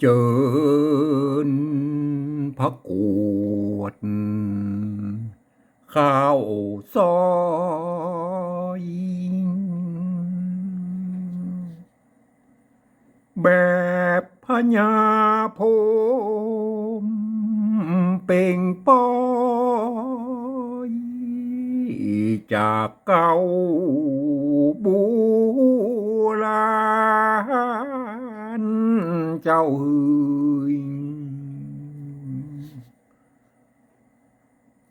เจิญพระกวด ข้าวซอยแบบพญาโพมเป่งปอยจากเก่าบูรา ณเจ้าเอ๋ย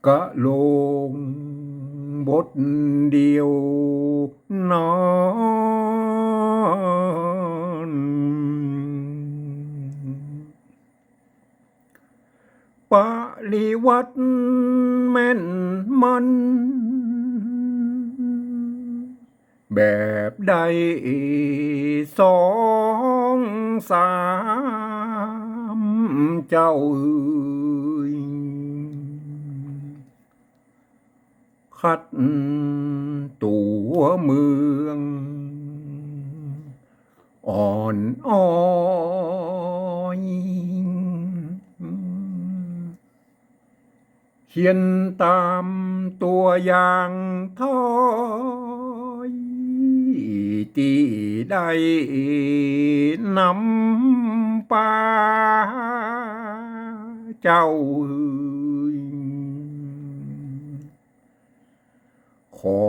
กะโลงบ แบบใดสองสามเจ้าเอ๋ยคัดตัวเมือง อ่อนอ้อยเขียนตามตัวอย่างท้อ ที่ได้นำป่าเจ้าเอ๋ยขอ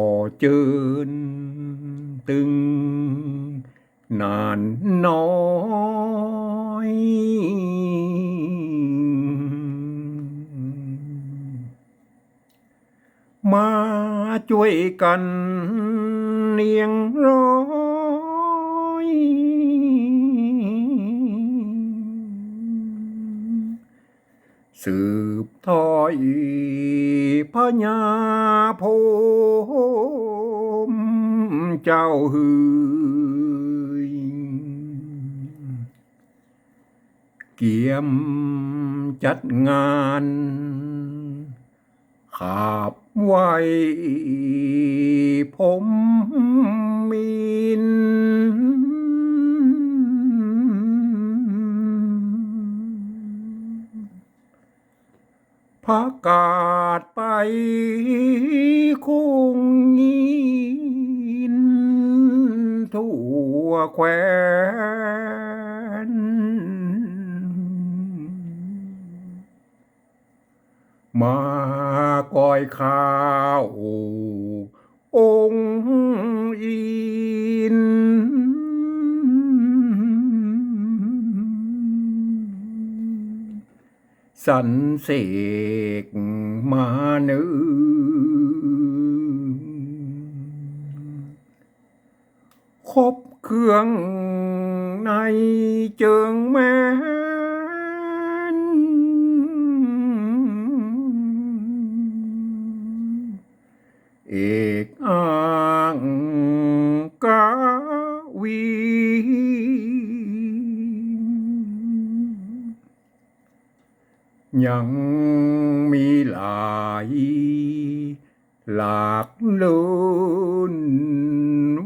เลียงร้อยสืบทอยพญาพมเจ้าหืยเกี่ยมจัดงานขาบ ไว้ผมมินพากาศไปคงยินทั่วแควนมา ก้อยข้าวองค์อิน สันเสกมาเนื้อครบเครื่องในเจิงแม่ อกอ้างกาวียังมีหลายหลากลุน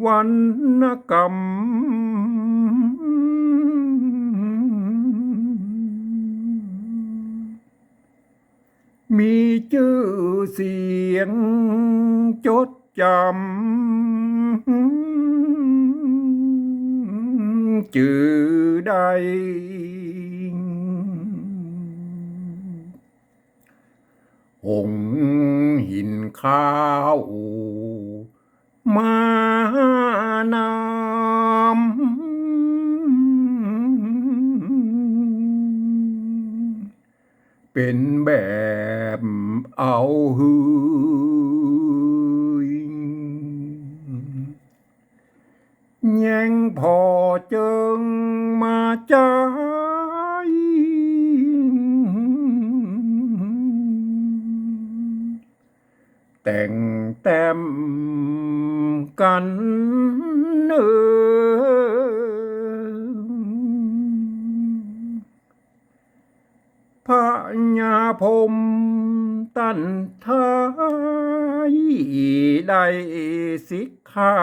วรรณกรรม มีชื่อเสียงจดจำจือใดองหินข้าวมานำเป็นแบบ เอาหืยแย่งพอเจิงมาใจแต่งแต้มกันเนอพระญาพม ตันทายได้สิกขา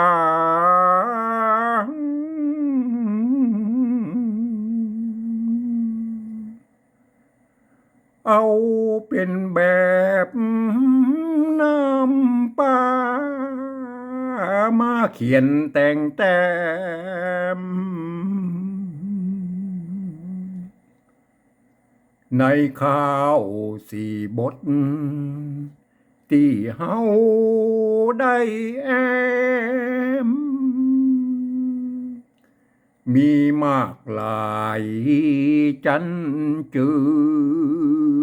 เอาเป็นแบบน้ำปลามาเขียนแต่งแต้ม ในข้าวสี่บท ที่เฮาได้แอม มีมากหลายจันจือ